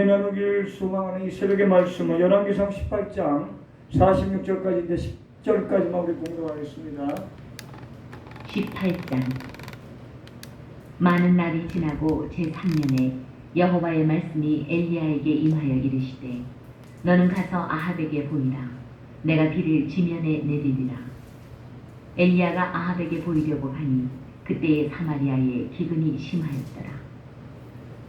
은혜 나누기를 소망하는 이 새벽의 말씀은 열왕기상 18장 46절까지인데 10절까지만 우리 공부하겠습니다. 18장. 많은 날이 지나고 제3년에 여호와의 말씀이 엘리야에게 임하여 이르시되 너는 가서 아합에게 보이라. 내가 비를 지면에 내리리라. 엘리야가 아합에게 보이려고 하니 그때에 사마리아에 기근이 심하였더라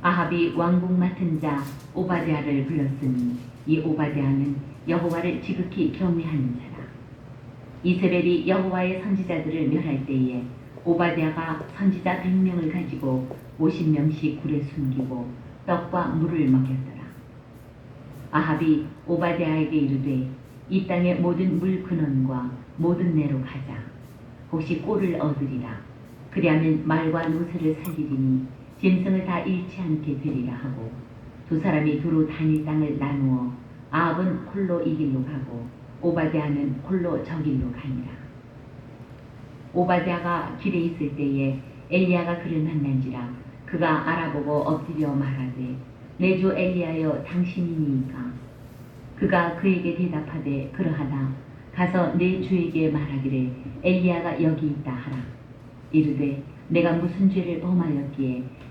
아합이 왕궁 맡은 자 오바댜를 불렀으니 이 오바댜는 여호와를 지극히 경외하는 자라 이세벨이 여호와의 선지자들을 멸할 때에 오바댜가 선지자 100명을 가지고 50명씩 굴에 숨기고 떡과 물을 먹였더라. 아합이 오바댜에게 이르되 이 땅의 모든 물 근원과 모든 내로 가자. 혹시 꼴을 얻으리라. 그리하면 말과 노새를 살리리니 짐승을 다 잃지 않게 되리라 하고 두 사람이 두루 단위 땅을 나누어 아합은 홀로 이 길로 가고 오바댜는 홀로 저 길로 가니라. 오바댜가 길에 있을 때에 엘리야가 그를 만난지라 그가 알아보고 엎드려 말하되 내 주 엘리야여 당신이니까. 그가 그에게 대답하되 그러하다. 가서 내 주에게 말하기를 엘리야가 여기 있다 하라. 이르되 내가 무슨 죄를 범하였기에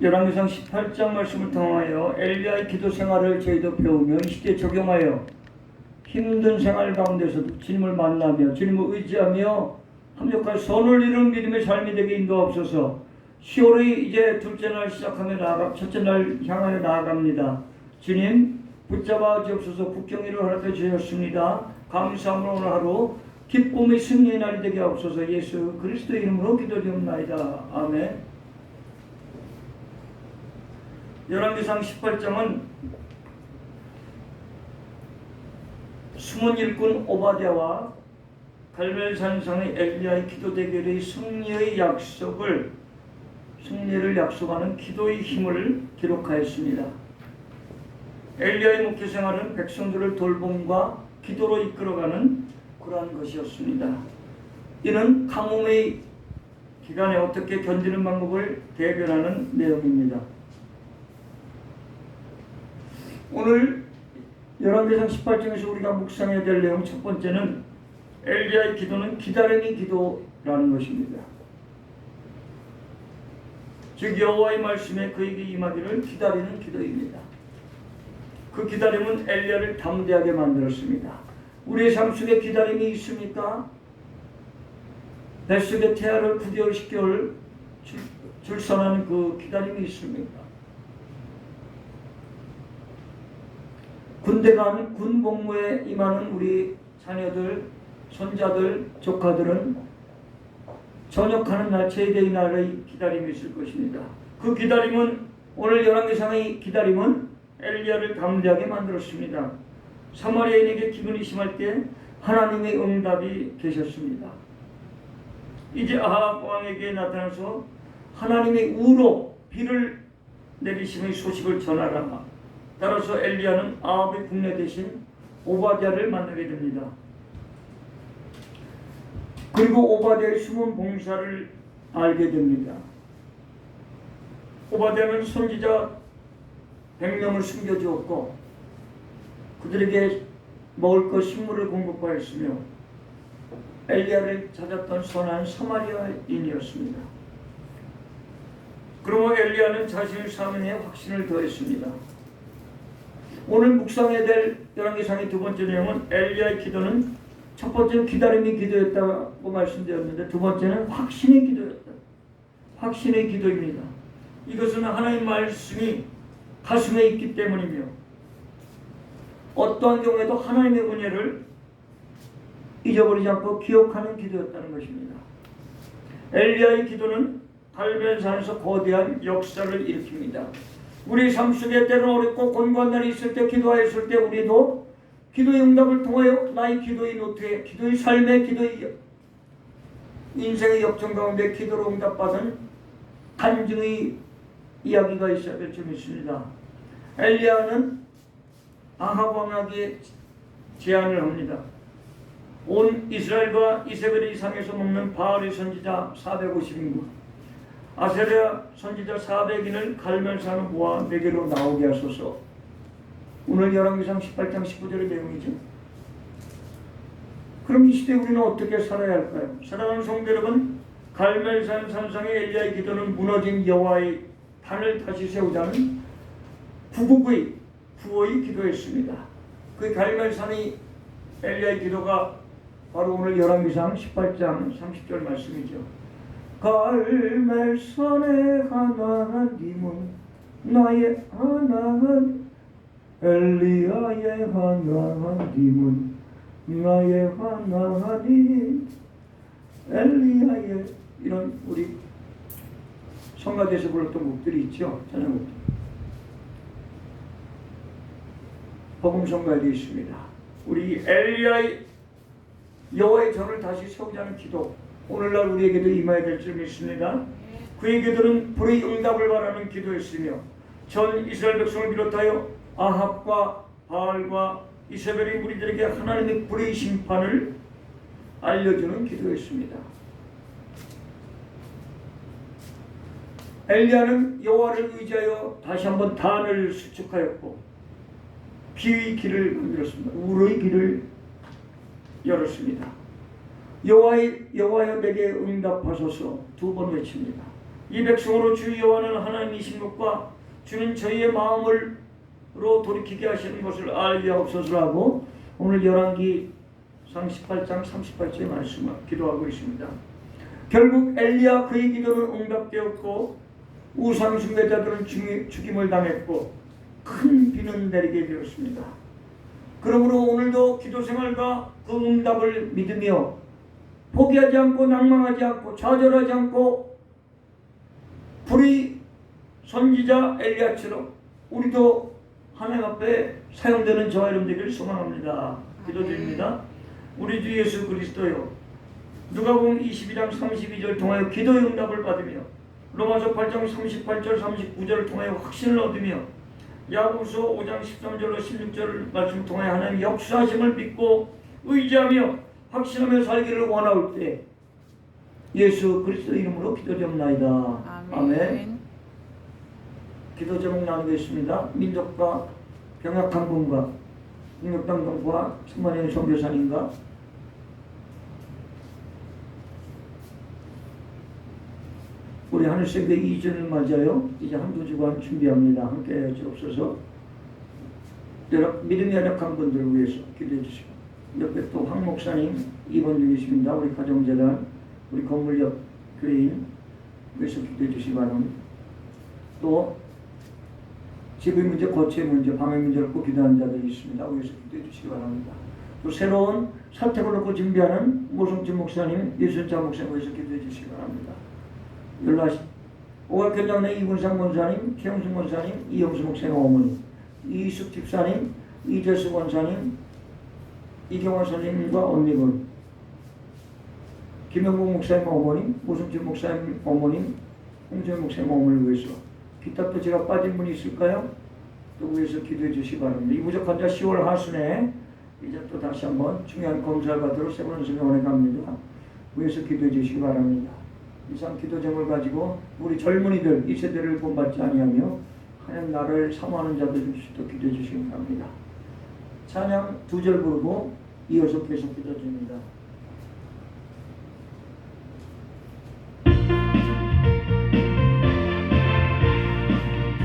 열왕기상 18장 말씀을 통하여 엘리야의 기도 생활을 저희도 배우며 이 시대에 적용하여 힘든 생활 가운데서도 주님을 만나며 주님을 의지하며 합력할 손을 이룬 믿음의 삶이 되게 인도하옵소서. 10월이 이제 둘째 날 시작하며 나아가 첫째 날 향하여 나아갑니다. 주님 붙잡아 주옵소서. 국경일을 허락해 주셨습니다. 감사함으로 오늘 하루 기쁨의 승리의 날이 되게 하옵소서. 예수 그리스도의 이름으로 기도드립니다. 아멘 열왕기상 18장은 숨은 일꾼 오바댜와 갈멜산상의 엘리야의 기도 대결의 승리의 약속을 승리를 약속하는 기도의 힘을 기록하였습니다. 엘리야의 목회 생활은 백성들을 돌봄과 기도로 이끌어가는 그러한 것이었습니다. 이는 가뭄의 기간에 어떻게 견디는 방법을 대변하는 내용입니다. 오늘 열왕기상 18장에서 우리가 묵상해야 될 내용 첫 번째는 엘리야의 기도는 기다림의 기도라는 것입니다. 즉 여호와의 말씀에 그에게 임하기를 기다리는 기도입니다. 그 기다림은 엘리야를 담대하게 만들었습니다. 우리의 삶 속에 기다림이 있습니까? 뱃속에 태아를 9개월, 10개월 출- 출산하는 그 기다림이 있습니까? 군대 가는 군 복무에 임하는 우리 자녀들, 손자들, 조카들은 전역하는 날 제대의 날의 기다림이 있을 것입니다. 그 기다림은 오늘 열왕기상의 기다림은 엘리야를 담대하게 만들었습니다. 사마리아인에게 기근이 심할 때 하나님의 응답이 계셨습니다. 이제 아합 왕에게 나타나서 하나님의 우로 비를 내리심의 소식을 전하라. 따라서 엘리야는 아합의 국내 대신 오바댜를 만나게 됩니다. 그리고 오바댜의 숨은 봉사를 알게 됩니다. 오바댜는 선지자 100명을 숨겨주었고 그들에게 먹을 것 식물을 공급하였으며 엘리야를 찾았던 선한 사마리아인이었습니다. 그러므로 엘리야는 자신의 사명에 확신을 더했습니다. 오늘 묵상해야 될 열왕기상의 두 번째 내용은 엘리야의 기도는 첫 번째는 기다림의 기도였다고 말씀드렸는데 두 번째는 확신의 기도였다. 확신의 기도입니다. 이것은 하나님 말씀이 가슴에 있기 때문이며 어떠한 경우에도 하나님의 은혜를 잊어버리지 않고 기억하는 기도였다는 것입니다. 엘리야의 기도는 갈멜산에서 거대한 역사를 일으킵니다. 우리 삶 속에 때로 어렵고 곤고한 날이 있을 때 기도하였을 때 우리도 기도의 응답을 통하여 나의 기도의 노트에 기도의 삶의 기도의 역- 인생의 역정 가운데 기도로 응답받은 간증의 이야기가 있어야 될줄 믿습니다. 엘리야는 아합 왕에게 제안을 합니다. 온 이스라엘과 이세벨의 이상에서 먹는 바알의 선지자 450인과 아세르 선지자 400인을 갈멜산을 모아 내게로 나오게 하소서. 오늘 열왕기상 18장 19절의 내용이죠. 그럼 이 시대 우리는 어떻게 살아야 할까요? 사랑하는 성도 여러분, 갈멜산 산상의 엘리야의 기도는 무너진 여호와의 단을 다시 세우자는 부국의 부어의 기도였습니다. 그 갈멜산의 엘리야의 기도가 바로 오늘 열왕기상 18장 30절 말씀이죠. 갈멜산의 하나님은 나의 하나님 엘리야의 하나님은 나의 하나님 엘리야의 이런 우리 성가대에서 불렀던 곡들이 있죠. 찬양곡 복음 성가에 되어 있습니다. 우리 엘리야의 여호와의 전을 다시 세우자는 기도 오늘날 우리에게도 임해야 될 줄 믿습니다 그의 기도는 불의 응답을 바라는 기도였으며 전 이스라엘 백성을 비롯하여 아합과 바알과 이세벨의 무리들에게 하나님의 불의 심판을 알려주는 기도였습니다. 엘리야는 여호와를 의지하여 다시 한번 단을 수축하였고 비의 길을 만들었습니다. 우의 길을 열었습니다. 여호와의 여호와여 내게 응답하소서 두 번 외칩니다. 이 백성으로 주 여호와는 하나님이신 것과 주는 저희의 마음을로 돌이키게 하시는 것을 알게 하옵소서라고 오늘 열왕기 상 18장 38절의 말씀을 기도하고 있습니다. 결국 엘리야 그의 기도는 응답되었고 우상 숭배자들은 죽임을 당했고 큰 비는 내리게 되었습니다. 그러므로 오늘도 기도 생활과 그 응답을 믿으며 포기하지 않고 낭망하지 않고 좌절하지 않고 불의 선지자 엘리야처럼 우리도 하나님 앞에 사용되는 저와 여러분 되기를 소망합니다. 기도드립니다. 우리 주 예수 그리스도요. 누가복음 22장 32절 통하여 기도의 응답을 받으며 로마서 8장 38절 39절을 통하여 확신을 얻으며 야고보서 5장 13절로 16절 말씀 통하여 하나님 역사하심을 믿고 의지하며 확신하며 살기를 원하올 때 예수 그리스도 이름으로 기도드옵나이다. 아멘. 기도 제목 나누겠습니다. 민족과 병약한 분과 국력당동과 천만의 선교사님과 우리 하늘색의 이전을 맞아요. 이제 한두 주간 준비합니다. 함께 해 주옵소서. 여러분 믿음이 연약한 분들을 위해서 기도해 주시고 옆에 또 황 목사님 입원 중이십니다. 우리 가정재단 우리 건물역 교인 위해서 기도해 주시기 바랍니다. 또 집의 문제, 거처의 문제, 방의 문제를 꼭 기도하는 자들이 있습니다. 위해서 기도해 주시기 바랍니다. 또 새로운 사택을 놓고 준비하는 모성진 목사님, 예순자 목사님 위해서 기도해 주시기 바랍니다. 연락하시 오각견장내 이군상 권사님, 최영승 권사님, 이영수 목사님 어머니, 이숙 집사님, 이재수 권사님, 이경화 선생님과 언니분, 김영국 목사님 어머님, 모성진 목사님 어머님, 홍정 목사님 어머니를 위해서 기타 또 제가 빠진 분이 있을까요? 또 위해서 기도해 주시기 바랍니다. 이 부족한 자 10월 하순에 이제 또 다시 한번 중요한 검사를 받으러 성경원에 갑니다. 위해서 기도해 주시기 바랍니다. 이상 기도 제목을 가지고 우리 젊은이들 이 세대를 본받지 아니하며 하나님 나를 사모하는 자들 또 기도해 주시기 바랍니다. 찬양 두 절 부르고 이어서 계속 기도 드립니다.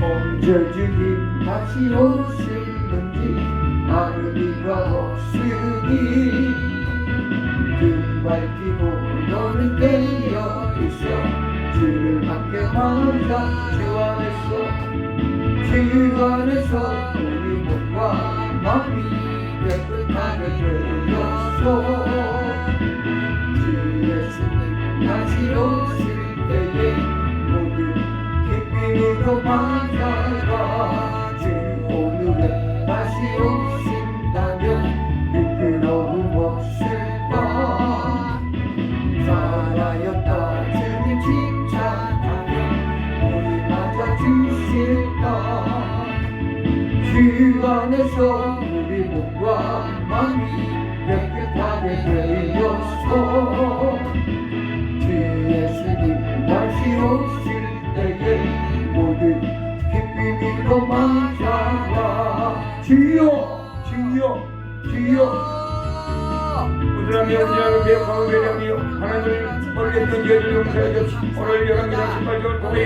언제 주님 다시 오시는지 알리가 없으니 금발기고 너는 깨어 있어 주를 맡겨마자 주 안에서 주 안에서 우리 몸과 머리 예쁜 나를 보여줘 주 예수님 다시 오실 때에 모두 기쁨으로 맞아라 주 오늘에 다시 오신다면 부끄러움 없을까 살아였다 주님 칭찬하며 우리 맞아 주실까? 주 안에서 주 예수님 다시 오실 때에 모두 기쁨으로 맞아가 주여 주여 주여 부드라며 배역하고 배려하며 하나님을 멀리 던져줄 용서해 주시 오늘 여러분이나 신발적을 통해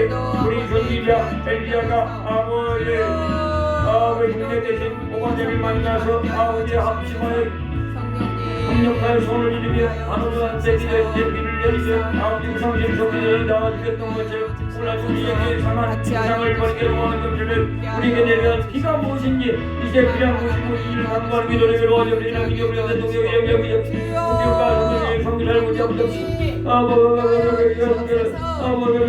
우리 존귀자 엘리야가 아버지의 아버지 국내 대신 오바제를 만나서 아버지의 합심하여 협력하여 손을 이루며 하늘과 대기에 대비를 내리며 아버지 우상신 성기를 나와주겠던 것처럼 오늘 우리에게 상한 우상을 버리게 원하는 것들을 우리에게 내려한 비가 무엇인지 이제 그냥 무엇이 무엇인지를 간과하는 기도를 외로워져 우리는 기도를 하는 동역이 영역이 없이 우리가 성경의 성기를 못지 없이 아버지 아버지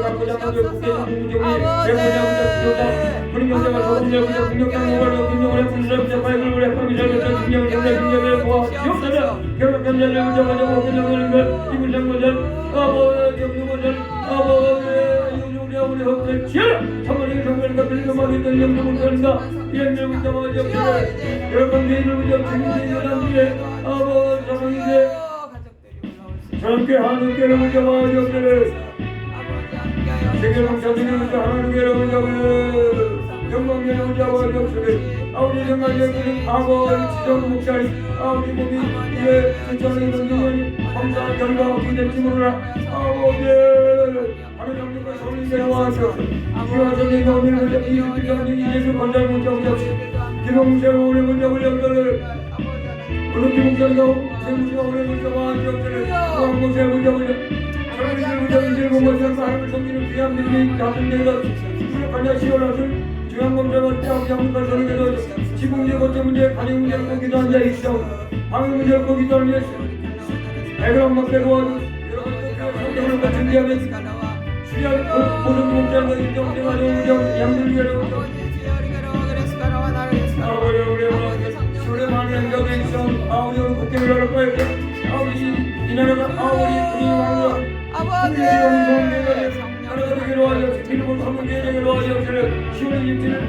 갖고 잡는 게 국회 성공적이 대부분의 부자 불경제가 소금적 부자 국력당 모발로 김용을 분수를 부자 발굴을 해 파미절 부자 부자 김용을 모아 기업사자 결국 견제를 부자 가지고 김용을 걸 이불장 고전 아버지 경유고전 아버지 우리 아버지 헛들 지어라 참머리 성별과 빌금하게 걸린다 이런들 부자 아버지 없으래 여러분 개인을 부자 책임진 여러분들의 아버지 사랑이세 함께 하늘께로 부자 아버지 없으래 세계 공사들을 부자 하나님께 여러분 잡으래 영광 여러분 잡아야 없으래 아버지 정말 여러분은 과거 지정 목자리 아버지 몸이 진짜로 이런 영원히 감사한 결과 어떻게 될지 몰라. 아버지! 하늘 정도가 성령 내려와서 이와 전에 오늘 먼저 이 유기적인 예수 건달 문자 없이 오늘 먼저 올려들을 오늘 기동세가 세무시가 오늘 먼저 와한지 없으래 왕고세 먼저 올려 저희들 문자 인질 공부에서 하나님을 섬기는 귀한 믿음이 같은 데가 수력하냐 시원하들 중앙검사가 장장과 소리에도 지구 문제 거점 문제 가정 문제를 보기도 한자 있어. 방위 문제를 보기도 한자 있어. 애그랑 막 빼고 여러분들 성경을 같은 데하면 수련 모든 목자를 인정 가정 문제 양들 위로 아버지 우리 어머니 수련하는 행정에 있어. 아버지 국회를 열을 거예요 아버지 이 나라가 아버지 우리 왕과 우리 영성을 내가 하나님께로 하여 빌고 삼은 계정으로 하여 그를 시원한 일지를